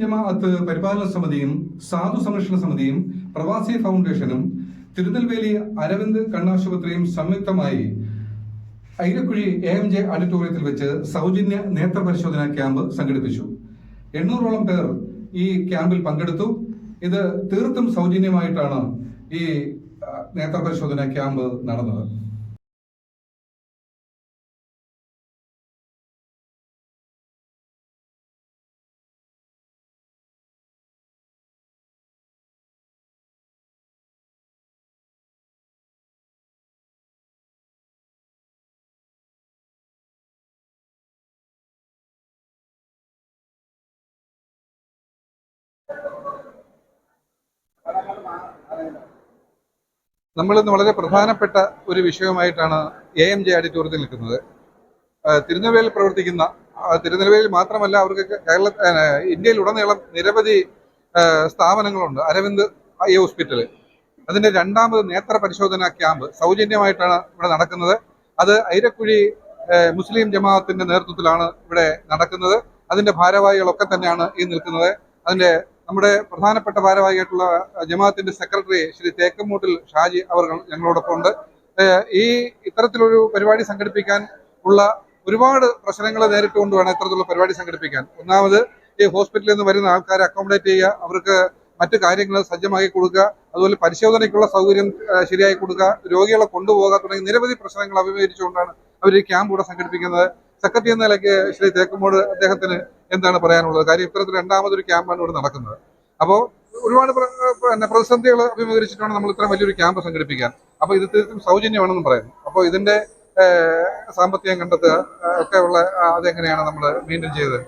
ജമാഅത്ത് പരിപാലന സമിതിയും സാധു സംരക്ഷണ സമിതിയും പ്രവാസി ഫൗണ്ടേഷനും തിരുനെൽവേലി അരവിന്ദ് കണ്ണാശുപത്രിയും സംയുക്തമായി ഐരക്കുഴി എ എം ജെ ഓഡിറ്റോറിയത്തിൽ വെച്ച് സൗജന്യ നേത്ര പരിശോധന ക്യാമ്പ് സംഘടിപ്പിച്ചു. എണ്ണൂറോളം പേർ ഈ ക്യാമ്പിൽ പങ്കെടുത്തു. ഇത് തീർത്തും സൗജന്യമായിട്ടാണ് ഈ നേത്ര പരിശോധന ക്യാമ്പ് നടന്നത്. നമ്മൾ ഇന്ന് വളരെ പ്രധാനപ്പെട്ട ഒരു വിഷയവുമായിട്ടാണ് എ എം ജെ ആഡിറ്റോറിയത്തിൽ നിൽക്കുന്നത്. തിരുനെൽവേലിയിൽ പ്രവർത്തിക്കുന്ന തിരുനെൽവേലിയിൽ മാത്രമല്ല അവർക്ക് കേരള ഇന്ത്യയിൽ ഉടനീളം നിരവധി സ്ഥാപനങ്ങളുണ്ട്. അരവിന്ദ് ഐ ഹോസ്പിറ്റൽ അതിന്റെ രണ്ടാമത് നേത്ര പരിശോധന ക്യാമ്പ് സൗജന്യമായിട്ടാണ് ഇവിടെ നടക്കുന്നത്. അത് ഐരക്കുഴി മുസ്ലിം ജമാഅത്തിന്റെ നേതൃത്വത്തിലാണ് ഇവിടെ നടക്കുന്നത്. അതിന്റെ ഭാരവാഹികളൊക്കെ തന്നെയാണ് ഈ നിൽക്കുന്നത്. അതിന്റെ നമ്മുടെ പ്രധാനപ്പെട്ട ഭാരവാഹിയായിട്ടുള്ള ജമാഅത്തിന്റെ സെക്രട്ടറി ശ്രീ തേക്കമൂട്ടിൽ ഷാജി അവർ ഞങ്ങളോടൊപ്പം ഉണ്ട്. ഈ ഇത്തരത്തിലൊരു പരിപാടി സംഘടിപ്പിക്കാൻ ഉള്ള ഒരുപാട് പ്രശ്നങ്ങൾ നേരിട്ടുകൊണ്ട് വേണം ഇത്തരത്തിലുള്ള പരിപാടി സംഘടിപ്പിക്കാൻ. ഒന്നാമത് ഈ ഹോസ്പിറ്റലിൽ നിന്ന് വരുന്ന ആൾക്കാരെ അക്കോമഡേറ്റ് ചെയ്യുക അവർക്ക് മറ്റു കാര്യങ്ങൾ സജ്ജമാക്കി കൊടുക്കുക അതുപോലെ പരിശോധനയ്ക്കുള്ള സൗകര്യം ശരിയായി കൊടുക്കുക രോഗികളെ കൊണ്ടുപോകുക തുടങ്ങി നിരവധി പ്രശ്നങ്ങൾ അഭിമുഖീകരിച്ചുകൊണ്ടാണ് അവർ ഈ ക്യാമ്പ് ഇവിടെ സംഘടിപ്പിക്കുന്നത്. സെക്രട്ടറി എന്ന നിലയ്ക്ക് ശ്രീ തേക്കുമോട് അദ്ദേഹത്തിന് എന്താണ് പറയാനുള്ളത്? കാര്യം ഇത്തരത്തിൽ രണ്ടാമതൊരു ക്യാമ്പാണ് ഇവിടെ നടക്കുന്നത്. അപ്പോൾ ഒരുപാട് പിന്നെ പ്രതിസന്ധികൾ അഭിമുഖീകരിച്ചിട്ടാണ് നമ്മൾ ഇത്ര വലിയൊരു ക്യാമ്പ് സംഘടിപ്പിക്കാൻ. അപ്പോൾ ഇത് തീർത്തും സൗജന്യമാണെന്നും പറയുന്നു. അപ്പോൾ ഇതിന്റെ സാമ്പത്തികം കണ്ടെത്തുക ഒക്കെ ഉള്ള അതെങ്ങനെയാണ് നമ്മൾ മെയിന്റെയിൻ ചെയ്തത്?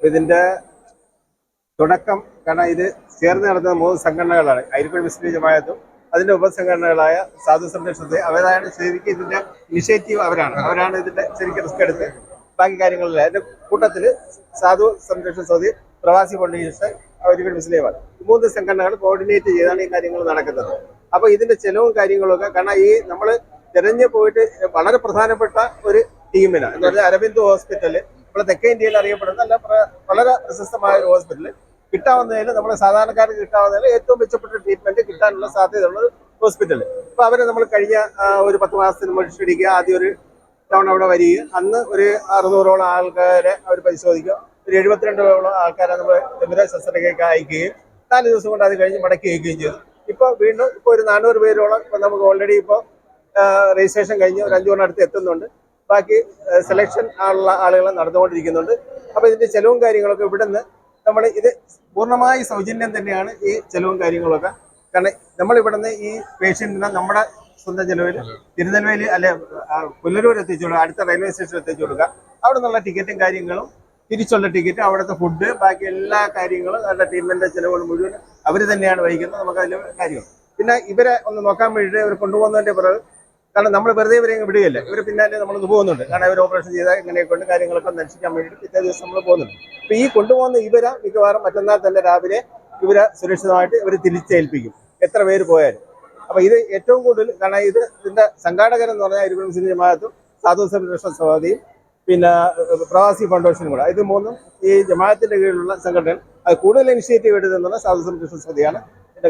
ഇതിന്റെ തുടക്കം കാരണം ഇത് ചേർന്ന് നടത്തുന്ന മൂന്ന് സംഘടനകളാണ്. അരിക്കുഴി മുസ്ലിം അതിന്റെ ഉപസംഘടനകളായ സാധു സംരക്ഷണത്തെ അവരാണ് ശരിക്കും ഇതിന്റെ ഇനിഷ്യേറ്റീവ് അവരാണ്. അവരാണ് ഇതിന്റെ ശരിക്കും റിസ്ക് എടുത്ത് ബാക്കി കാര്യങ്ങളില്ല. അതിന്റെ കൂട്ടത്തിൽ സാധു സംരക്ഷണ സമിതി പ്രവാസി ഫൗണ്ടേഷൻ അരിക്കുഴി മുസ്ലിമാണ്. മൂന്ന് സംഘടനകൾ കോർഡിനേറ്റ് ചെയ്താണ് ഈ കാര്യങ്ങൾ നടക്കുന്നത്. അപ്പൊ ഇതിന്റെ ചെലവും കാര്യങ്ങളും ഒക്കെ കാരണം ഈ നമ്മൾ തിരഞ്ഞു പോയിട്ട് വളരെ പ്രധാനപ്പെട്ട ഒരു ടീമിനാണ്. എന്ന് പറഞ്ഞാൽ അരവിന്ദ് ഹോസ്പിറ്റൽ നമ്മുടെ തെക്കേ ഇന്ത്യയിൽ അറിയപ്പെടുന്ന നല്ല വളരെ പ്രശസ്തമായ ഒരു ഹോസ്പിറ്റൽ കിട്ടാവുന്നതിൽ നമ്മുടെ സാധാരണക്കാർക്ക് കിട്ടാവുന്നതിൽ ഏറ്റവും മെച്ചപ്പെട്ട ട്രീറ്റ്മെന്റ് കിട്ടാനുള്ള സാധ്യതയുള്ളത് ഹോസ്പിറ്റലിൽ അപ്പൊ അവരെ നമ്മൾ കഴിഞ്ഞ ഒരു പത്ത് മാസത്തിന് മുഴിച്ചിടിക്കുക ആദ്യം ഒരു തവണ അവിടെ വരിക. അന്ന് ഒരു അറുന്നൂറോളം ആൾക്കാരെ അവർ പരിശോധിക്കുക. ഒരു എഴുപത്തിരണ്ടോളം ആൾക്കാരെ നമ്മൾ തിമിര ശസ്ത്രക്രിയക്ക് അയക്കുകയും നാല് ദിവസം കൊണ്ട് അത് കഴിഞ്ഞ് മടക്കി അയക്കുകയും ചെയ്തു. ഇപ്പോൾ വീണ്ടും ഇപ്പോൾ ഒരു നാനൂറ് പേരോളം ഇപ്പൊ നമുക്ക് ഓൾറെഡി ഇപ്പോൾ രജിസ്ട്രേഷൻ കഴിഞ്ഞ് ഒരു അഞ്ചു അടുത്ത് എത്തുന്നുണ്ട്. ബാക്കി സെലക്ഷൻ ഉള്ള ആളുകൾ നടന്നുകൊണ്ടിരിക്കുന്നുണ്ട്. അപ്പൊ ഇതിന്റെ ചെലവും കാര്യങ്ങളൊക്കെ ഇവിടുന്ന് നമ്മൾ ഇത് പൂർണമായി സൗജന്യം തന്നെയാണ് ഈ ചെലവും കാര്യങ്ങളൊക്കെ. കാരണം നമ്മൾ ഇവിടുന്ന് ഈ പേഷ്യന്റിനെ നമ്മുടെ സ്വന്തം ചെലവിൽ തിരുനെൽവേലി അല്ലെ പുല്ലരൂർ എത്തിച്ചു കൊടുക്കുക അടുത്ത റെയിൽവേ സ്റ്റേഷനിൽ എത്തിച്ചു കൊടുക്കുക. അവിടെ നിന്നുള്ള ടിക്കറ്റും കാര്യങ്ങളും തിരിച്ചുള്ള ടിക്കറ്റ് അവിടുത്തെ ഫുഡ് ബാക്കി എല്ലാ കാര്യങ്ങളും നല്ല ട്രീറ്റ്മെന്റ് ചിലവുകൾ മുഴുവൻ അവർ തന്നെയാണ് വഹിക്കുന്നത്. നമുക്ക് അതിൽ കാര്യമാണ് പിന്നെ ഇവരെ ഒന്ന് നോക്കാൻ വേണ്ടിയിട്ട് ഇവർ കൊണ്ടുപോകുന്നതിന്റെ പിറകെ കാരണം നമ്മൾ വെറുതെ ഇവരെ വിടുകയില്ല. ഇവർ പിന്നാലെ നമ്മൾ പോകുന്നുണ്ട്. കാരണം ഇവർ ഓപ്പറേഷൻ ചെയ്താൽ ഇങ്ങനെയൊക്കെ ഉണ്ട് കാര്യങ്ങളൊക്കെ അന്വേഷിക്കാൻ വേണ്ടിയിട്ട് പിറ്റേ ദിവസം നമ്മൾ പോകുന്നുണ്ട്. അപ്പൊ ഈ കൊണ്ടുപോകുന്ന ഇവരെ മിക്കവാറും മറ്റന്നാൾ തന്നെ രാവിലെ ഇവരെ സുരക്ഷിതമായിട്ട് ഇവർ തിരിച്ചേൽപ്പിക്കും. എത്ര പേര് പോയാലും. അപ്പൊ ഇത് ഏറ്റവും കൂടുതൽ കാരണം ഇത് ഇതിന്റെ സംഘാടകരെന്ന് പറഞ്ഞാൽ ഇരുപത് മുസ്ലിം ജമാഅത്തും സാധു സംരക്ഷണ സമിതിയും പിന്നെ പ്രവാസി ഫൗണ്ടേഷനും കൂടെ. ഇത് മൂന്നും ഈ ജമാഅത്തിന്റെ കീഴിലുള്ള സംഘടന അത് കൂടുതൽ ഇനിഷ്യേറ്റീവ് എടുക്കുന്നത് സാധു സംരക്ഷണ സമിതിയാണ്.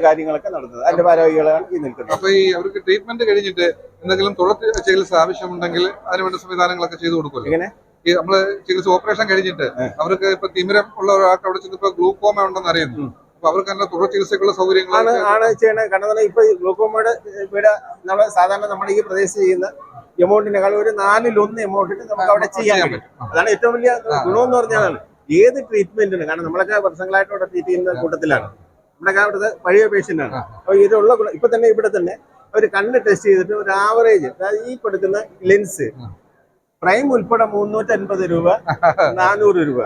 കാര്യങ്ങളൊക്കെ നടന്നത്. അതിന്റെ ഭാരവാഹികളാണ് ഈ നിൽക്കുന്നത്. അപ്പൊ ഈ അവർക്ക് ട്രീറ്റ്മെന്റ് കഴിഞ്ഞിട്ട് എന്തെങ്കിലും തുടർ ചികിത്സ ആവശ്യമുണ്ടെങ്കിൽ അതിനുവേണ്ട സംവിധാനങ്ങളൊക്കെ ചെയ്തു കൊടുക്കും ഇങ്ങനെ ഈ നമ്മൾ ചികിത്സ ഓപ്പറേഷൻ കഴിഞ്ഞിട്ട് അവർക്ക് ഇപ്പൊ തിമിരം ഉള്ള ഒരാൾക്ക് അവിടെ ചെന്നപ്പോ ഗ്ലൂക്കോമ ഉണ്ടെന്ന് അറിയുന്നു. അപ്പൊ അവർക്ക് തന്നെ തുടർ ചികിത്സക്കുള്ള സൗകര്യങ്ങളാണ് ആണ് ചെയ്യണത്. കാരണം ഇപ്പൊ ഗ്ലൂക്കോമയുടെ ഇവിടെ നമ്മൾ സാധാരണ നമ്മുടെ ഈ പ്രദേശത്ത് ചെയ്യുന്ന എമൗണ്ടിനേക്കാൾ ഒരു നാലിലൊന്ന് എമൗണ്ടിന് നമുക്ക് അവിടെ ചെയ്യാൻ പറ്റും. അതാണ് ഏറ്റവും വലിയ ഗുണമെന്ന് പറഞ്ഞാൽ ഏത് ട്രീറ്റ്മെന്റിനും കാരണം നമ്മളൊക്കെ വർഷങ്ങളായിട്ട് അവിടെ ട്രീറ്റ് ചെയ്യുന്ന കൂട്ടത്തിലാണ്. നമ്മളൊക്കെ അവിടുത്തെ പഴയ പേഷ്യന്റ് ആണ്. അപ്പോൾ ഇതുള്ള ഇപ്പൊ തന്നെ ഇവിടെ തന്നെ അവർ കണ്ണ് ടെസ്റ്റ് ചെയ്തിട്ട് ഒരു ആവറേജ് അതായത് ഈ കൊടുക്കുന്ന ലെൻസ് പ്രൈം ഉൾപ്പെടെ മുന്നൂറ്റി അൻപത് രൂപ നാനൂറ് രൂപ.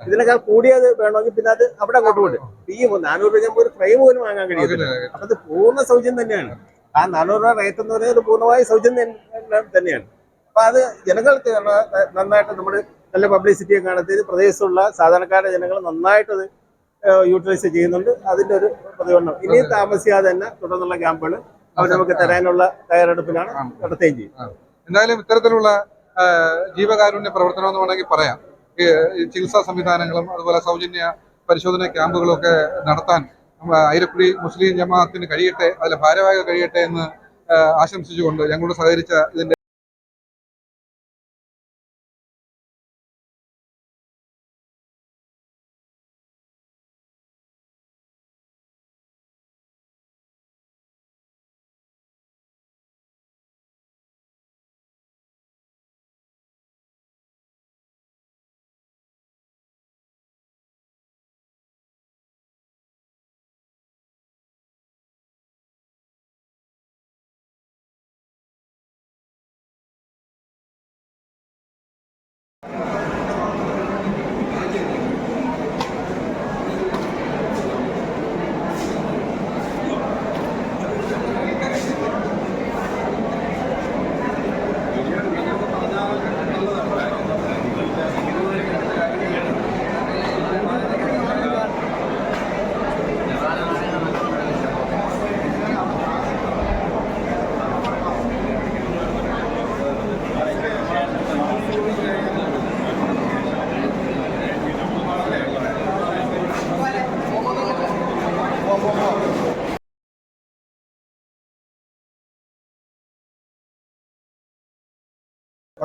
ഇതിനേക്കാൾ കൂടിയത് വേണമെങ്കിൽ പിന്നെ അത് അവിടെ അങ്ങോട്ട് വിടും ഈ നാനൂറ് രൂപ ഞാൻ ഒരു ഫ്രെയിം പോലും വാങ്ങാൻ കഴിയത്തില്ല. അപ്പൊ അത് പൂർണ സൗജന്യം തന്നെയാണ്. ആ നാനൂറ് രൂപ റേറ്റ് എന്ന് പറയുന്നത് പൂർണമായി സൗജന്യം തന്നെ- തന്നെയാണ്. അപ്പൊ അത് ജനങ്ങൾക്ക് നന്നായിട്ട് നമ്മൾ നല്ല പബ്ലിസിറ്റിയൊക്കെ കാണത്തി പ്രദേശത്തുള്ള സാധാരണക്കാരുടെ ജനങ്ങൾ നന്നായിട്ട് അത് യൂട്ടിലൈസ് ചെയ്യുന്നുണ്ട്. അതിന്റെ ഒരു പ്രതികരണം. ഇനിയും താമസിയാതെ തന്നെ തുടർന്നുള്ള ക്യാമ്പുകൾ അവർ നമുക്ക് തരാനുള്ള തയ്യാറെടുപ്പിലാണ് നടത്തുകയും ചെയ്യും. എന്തായാലും ഇത്തരത്തിലുള്ള ജീവകാരുണ്യ പ്രവർത്തനം എന്ന് വേണമെങ്കിൽ പറയാം. ചികിത്സാ സംവിധാനങ്ങളും അതുപോലെ സൗജന്യ പരിശോധന ക്യാമ്പുകളും ഒക്കെ നടത്താൻ ഐരക്കുടി മുസ്ലിം ജമാഅത്തിന് കഴിയട്ടെ അതിലെ ഭാരവാഹികൾ കഴിയട്ടെ എന്ന് ആശംസിച്ചുകൊണ്ട് ഞങ്ങളോട് സഹകരിച്ച ഇതിന്റെ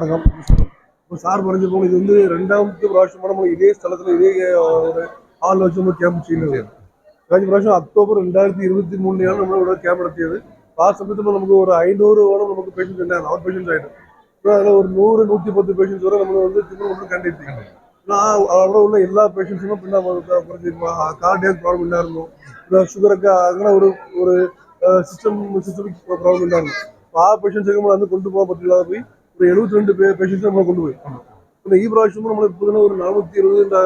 வணக்கம் இப்போ சார் പറഞ്ഞപ്പോൾ ഇത് வந்து രണ്ടാമത്തെ പ്രാവശ്യമാണ് നമ്മൾ ഇതേ സ്ഥലത്തിൽ ഇതേ ആ, ഒരു ഹാളിൽ വെച്ച് നമ്മൾ ക്യാമ്പ് ചെയ്യുന്നത് കഴിഞ്ഞ പ്രാവശ്യം ഒക്ടോബർ രണ്ടായിരത്തി ഇരുപത്തി മൂന്നിനാണ് നമ്മൾ ഇവിടെ ക്യാമ്പ് നടത്തിയത് ആ സമയത്ത് നമുക്ക് ഒരു ஐநூறோட நமக்கு பேஷண்ட்ஸ் ഉണ്ടായിരുന്നു அவர் பேஷண்ட்ஸ் ஆயிடும் இப்போ அதில் ஒரு நூறு நூற்றி பத்து பேஷண்ட்ஸ் வரை நம்ம வந்து திரும்ப கண்டிருக்கீங்க நான் അവിടെ ഉള്ള എല്ലാ പേഷ്യൻസിനും പിന്നെ കുറച്ച് കാർഡിയാക് പ്രോബ്ലം ഉണ്ടായിരുന്നു പിന്നെ ഷുഗറൊക്കെ അങ്ങനെ ഒരു ഒരു സിസ്റ്റം സിസ്റ്റമിക് പ്രോബ്ലം ഉണ്ടായിരുന്നു അപ്പോൾ ആ പേഷ്യൻസൊക്കെ നമ്മൾ അന്ന് കൊണ്ടുപോകാൻ പറ്റില്ലാതെ പോയി ഒരു എഴുപത്തി രണ്ട് പേഷ്യൻസ് നമ്മൾ കൊണ്ടുപോയി പിന്നെ ഈ പ്രാവശ്യം നമ്മൾ ഇപ്പോൾ തന്നെ ഒരു നാനൂറ്റി ഇരുപതിൻ്റെ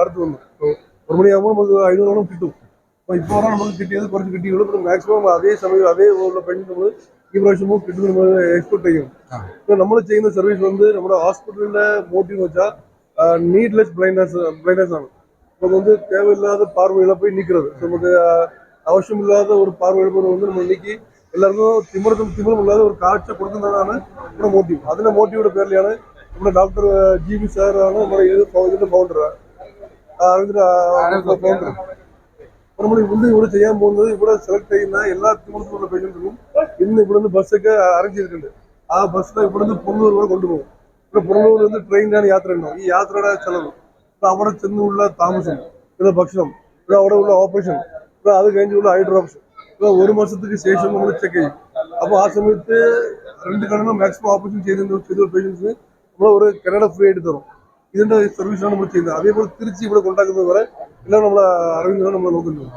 അടുത്ത് വന്നു അപ്പോൾ ഒരു മണിയാകുമ്പോൾ നമുക്ക് അഞ്ഞൂറോളം കിട്ടും അപ്പോൾ ഇപ്പോൾ നമുക്ക് കിട്ടിയത് കുറച്ച് കിട്ടിയുള്ളൂ പിന്നെ മാക്സിമം അതേ സമയം അതേ ഉള്ള പേഷ്യൻസ് നമ്മൾ ഈ പ്രാവശ്യം കിട്ടുന്നത് നമ്മൾ എക്സ്പെക്ട് ചെയ്യും ആ. ഇപ്പോൾ നമ്മൾ ചെയ്യുന്ന സർവീസ് வந்து നമ്മുടെ ഹോസ്പിറ്റലിൻ്റെ മോട്ടീവ് എന്ന് വെച്ചാൽ നീഡ്ലെസ് ബ്ലൈൻഡ്നെസ് ബ്ലൈൻഡ്നെസ് ആണ് നമുക്ക് வந்து தேவையில்லாத பார்வையில போய் நிற்கிறது நமக்கு ஆஹ், அவசியமில்லாத ஒரு பார்வை இழப்பதை வந்து நம்ம இன்னைக்கு എല്ലാവർക്കും തിമിർത്തും തിമിറുമില്ലാതെ ഒരു കാഴ്ച കൊടുക്കുന്നതാണ് നമ്മുടെ മോട്ടീവ് അതിന്റെ മോട്ടീവിയുടെ പേരിലാണ് നമ്മുടെ ഡോക്ടർ ജി ബി സാറാണ് നമ്മുടെ ഇതിന്റെ ഫൗണ്ടർ അരവിന്ദിന്റെ ഫൗണ്ടർ നമ്മൾ ഇന്ന് ഇവിടെ ചെയ്യാൻ പോകുന്നത് ഇവിടെ സെലക്ട് ചെയ്യുന്ന എല്ലാ തിമിർത്തുമുള്ള പേഷ്യൻസിനും ഇന്ന് ഇവിടുന്ന് ബസ്സൊക്കെ അറേഞ്ച് ചെയ്തിട്ടുണ്ട് ആ ബസ്സിൽ ഇവിടുന്ന് പുറന്നൂർ വരെ കൊണ്ടുപോകും ഇവിടെ പുറന്നൂർ നിന്ന് ട്രെയിനിലാണ് യാത്ര ഉണ്ടാവും ഈ യാത്രയുടെ ചെലവ് അവിടെ ചെന്നുള്ള താമസം പിന്നെ ഭക്ഷണം പിന്നെ അവിടെ ഉള്ള ഓപ്പറേഷൻ അത് കഴിഞ്ഞുള്ള ഹൈഡ്രോപ്ഷൻ ഡ്രോപ്സ് പിന്നെ ഒരു മാസത്തേക്ക് ശേഷം നമ്മൾ ചെക്ക് ചെയ്യും അപ്പോൾ ആ സമയത്ത് രണ്ട് കണ്ണിനും മാക്സിമം ഓപ്പറേഷൻ ചെയ്ത ചെയ്ത പേഷ്യൻസിന് നമ്മൾ ഒരു കനഡ ഫ്രീ ആയിട്ട് തരും ഇതിന്റെ സർവീസാണ് നമ്മൾ ചെയ്യുന്നത് അതേപോലെ തിരിച്ച് ഇവിടെ കൊണ്ടാക്കുന്നത് വരെ എല്ലാം നമ്മൾ അറിയുന്നതാണ് നമ്മൾ നോക്കുന്നത്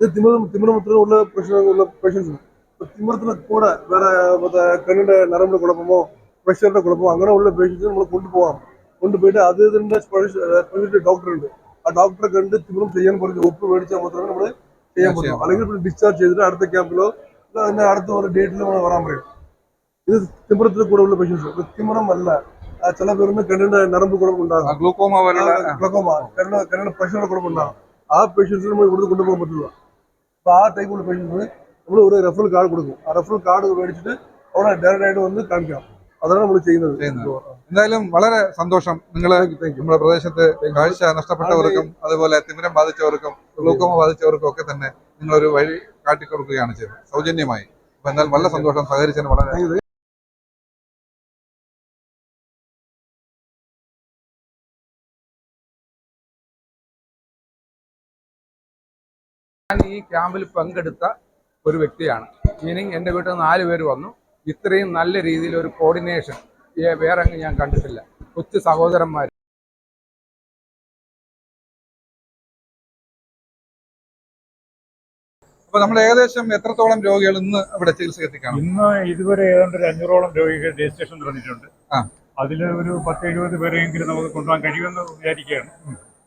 ഇത് തിമിരം തിമിരമത്തിലുള്ള പ്രശ്നങ്ങളുള്ള പേഷ്യൻസ് തിമിരത്തിന് കൂടെ വേറെ മറ്റേ കണ്ണിന്റെ നരമ്പിന്റെ കുഴപ്പമോ പ്രഷറിന്റെ കുഴപ്പമോ അങ്ങനെ ഉള്ള പേഷ്യൻസ് നമ്മൾ കൊണ്ടുപോകാം കൊണ്ടുപോയിട്ട് അത് ഇതിന്റെ സ്പെഷ്യലിസ്റ്റ് ഡോക്ടർ ഉണ്ട് ആ ഡോക്ടറെ കണ്ട് തിമിരം ചെയ്യാൻ പറഞ്ഞ് ഒപ്പ് മേടിച്ചാൽ മാത്രമേ നമ്മൾ ചെയ്യാൻ പറ്റുള്ളൂ അല്ലെങ്കിൽ പിന്നെ ഡിസ്ചാർജ് ചെയ്തിട്ട് അടുത്ത ക്യാമ്പിലോ അതിന്റെ അടുത്ത ഒരു ഡേറ്റിൽ നമ്മൾ വരാൻ പറയും ഇത് തിമിരത്തിൽ കൂടെ ഉള്ള പേഷ്യൻസ് തിമിരം അല്ല ആ ചില പേരിന് കണ്ണിന്റെ നരമ്പ് കുഴപ്പം ഉണ്ടാകും ഗ്ലൂക്കോമ പോലുള്ള ഗ്ലക്കോമ കണ്ണ് കണ്ണിന് പ്രഷറിന്റെ കുഴപ്പമുണ്ടാകും ആ പേഷ്യൻസിന് നമ്മൾ ഇവിടുന്ന് കൊണ്ടുപോകാൻ പറ്റില്ല അപ്പൊ ആ ടൈപ്പുള്ള പേഷ്യൻസിന് നമ്മൾ ഒരു റെഫറൽ കാർഡ് കൊടുക്കും ആ റെഫറൽ കാർഡ് മേടിച്ചിട്ട് അവിടെ ഡയറക്റ്റ് ആയിട്ട് വന്ന് കാണിക്കാം അതാണ് നമ്മൾ ചെയ്യുന്നത് ചെയ്യുന്നത്. എന്തായാലും വളരെ സന്തോഷം നിങ്ങൾ നമ്മുടെ പ്രദേശത്ത് കാഴ്ച നഷ്ടപ്പെട്ടവർക്കും അതുപോലെ തിമിരം ബാധിച്ചവർക്കും ഗ്ലൂക്കോമ ബാധിച്ചവർക്കും ഒക്കെ തന്നെ നിങ്ങളൊരു വഴി കാട്ടിക്കൊടുക്കുകയാണ് ചെയ്തത് സൗജന്യമായി. അപ്പൊ എന്നാൽ വളരെ സന്തോഷം. സഹകരിച്ചതിന് വളരെ ഞാൻ ഈ ക്യാമ്പിൽ പങ്കെടുത്ത ഒരു വ്യക്തിയാണ്. മീനിങ് എന്റെ വീട്ടിൽ നാല് പേര് വന്നു. ഇത്രയും നല്ല രീതിയിൽ ഒരു കോർഡിനേഷൻ വേറെ അങ്ങ് ഞാൻ കണ്ടിട്ടില്ല. കൊച്ചു സഹോദരന്മാർ അപ്പൊ നമ്മൾ ഏകദേശം എത്രത്തോളം രോഗികൾ ഇന്ന് ഇവിടെ ചികിത്സ എത്തിക്കണം? ഇന്ന് ഇതുവരെ ഏതാണ്ട് ഒരു അഞ്ഞൂറോളം രോഗികൾ രജിസ്ട്രേഷൻ തുടങ്ങിയിട്ടുണ്ട്. അതിൽ ഒരു പത്ത് എഴുപത് പേരെങ്കിലും നമുക്ക് കൊണ്ടുപോകാൻ കഴിയുമെന്ന് വിചാരിക്കുകയാണ്.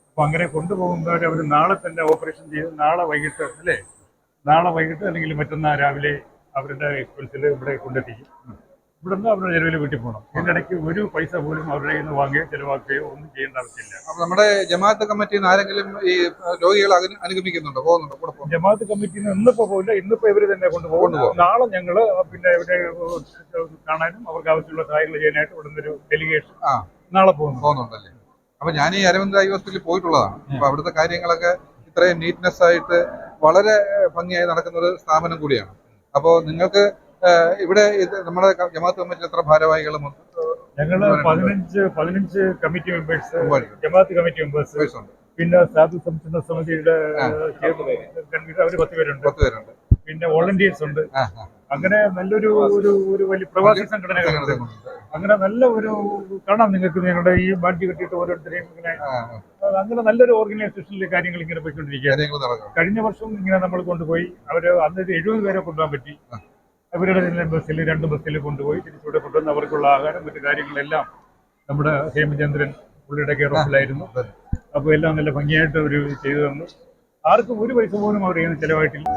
അപ്പൊ അങ്ങനെ കൊണ്ടുപോകുന്നവർ അവർ നാളെ തന്നെ ഓപ്പറേഷൻ ചെയ്ത് നാളെ വൈകിട്ട് അല്ലേ? നാളെ വൈകിട്ട് അല്ലെങ്കിൽ മറ്റന്നാ രാവിലെ അവരുടെ എക്സ്പെൻസിൽ ഇവിടെ കൊണ്ടെത്തിക്കും. ഇവിടെ നിന്ന് അവരുടെ ചെലവിൽ വീട്ടിൽ പോകണം. അതിനിടയ്ക്ക് ഒരു പൈസ പോലും അവരുടെ കയ്യിൽ നിന്ന് വാങ്ങുകയോ ചെലവാക്കുകയോ ഒന്നും ചെയ്യേണ്ട ആവശ്യമില്ല. അപ്പൊ നമ്മുടെ ജമാഅത്ത് കമ്മിറ്റിയിൽ നിന്ന് ആരെങ്കിലും ഈ രോഗികളെ അനുഗമിക്കുന്നുണ്ടോ? പോകുന്നുണ്ടോ? കൂടെ പോകും ജമാഅത്ത് കമ്മിറ്റിയിൽ നിന്ന് ഇന്നിപ്പോ പോയില്ല ഇന്നിപ്പോ ഇവർ തന്നെ കൊണ്ടുപോകും. കൊണ്ടുപോകും. നാളെ ഞങ്ങൾ പിന്നെ ഇവിടെ കാണാനും അവർക്ക് ആവശ്യമുള്ള സഹായങ്ങൾ ചെയ്യാനായിട്ട് ഇവിടുന്ന് ഒരു ഡെലിഗേഷൻ. നാളെ പോകുന്നു പോകുന്നുണ്ടല്ലേ? അപ്പൊ ഞാൻ ഈ അരവിന്ദ് ഐ ഹോസ്പിറ്റലിൽ പോയിട്ടുള്ളതാണ്. അപ്പൊ അവിടുത്തെ കാര്യങ്ങളൊക്കെ ഇത്രയും നീറ്റ്നെസ് ആയിട്ട് വളരെ ഭംഗിയായി നടക്കുന്ന ഒരു സ്ഥാപനം കൂടിയാണ്. അപ്പോൾ നിങ്ങൾക്ക് ഇവിടെ ഇത് നമ്മുടെ ജമാഅത്ത് കമ്മിറ്റിയിൽ എത്ര ഭാരവാഹികളും ഞങ്ങൾ പതിനഞ്ച് പതിനഞ്ച് കമ്മിറ്റി മെമ്പേഴ്സ്. ജമാഅത്ത് കമ്മിറ്റി മെമ്പേഴ്സ് ഉണ്ട്. പിന്നെ സാധു സംസ്ഥാന സമിതിയുടെ അവർ പത്ത് പേരുണ്ട്. പത്ത് പേരുണ്ട്. പിന്നെ വോളണ്ടിയേഴ്സ് ഉണ്ട്. അങ്ങനെ നല്ലൊരു ഒരു ഒരു വലിയ പ്രവാസി സംഘടന അങ്ങനെ നല്ല ഒരു കാണാം നിങ്ങൾക്ക് ഞങ്ങളുടെ ഈ ബാഡ്ജ് കെട്ടിയിട്ട് ഓരോരുത്തരെയും ഇങ്ങനെ. അങ്ങനെ നല്ലൊരു ഓർഗനൈസേഷനിലെ കാര്യങ്ങൾ ഇങ്ങനെ പോയിക്കൊണ്ടിരിക്കുകയാണ്. കഴിഞ്ഞ വർഷം ഇങ്ങനെ നമ്മൾ കൊണ്ടുപോയി. അവർ അന്ന് എഴുപത് പേരെ കൊണ്ടുപോകാൻ പറ്റി. അവരുടെ തന്നെ ബസ്സിൽ രണ്ട് ബസ്സിൽ കൊണ്ടുപോയി തിരിച്ചുവിടെ കൊണ്ടുവന്ന് അവർക്കുള്ള ആഹാരം മറ്റു കാര്യങ്ങളെല്ലാം നമ്മുടെ ഹേമചന്ദ്രൻ പുള്ളിയുടെ കെയർ ഓഫിലായിരുന്നു. അപ്പോൾ എല്ലാം നല്ല ഭംഗിയായിട്ട് അവർ ചെയ്തു തന്നു. ആർക്കും ഒരു പൈസ പോലും അവർ ചെയ്യുന്ന ചിലവായിട്ടില്ല.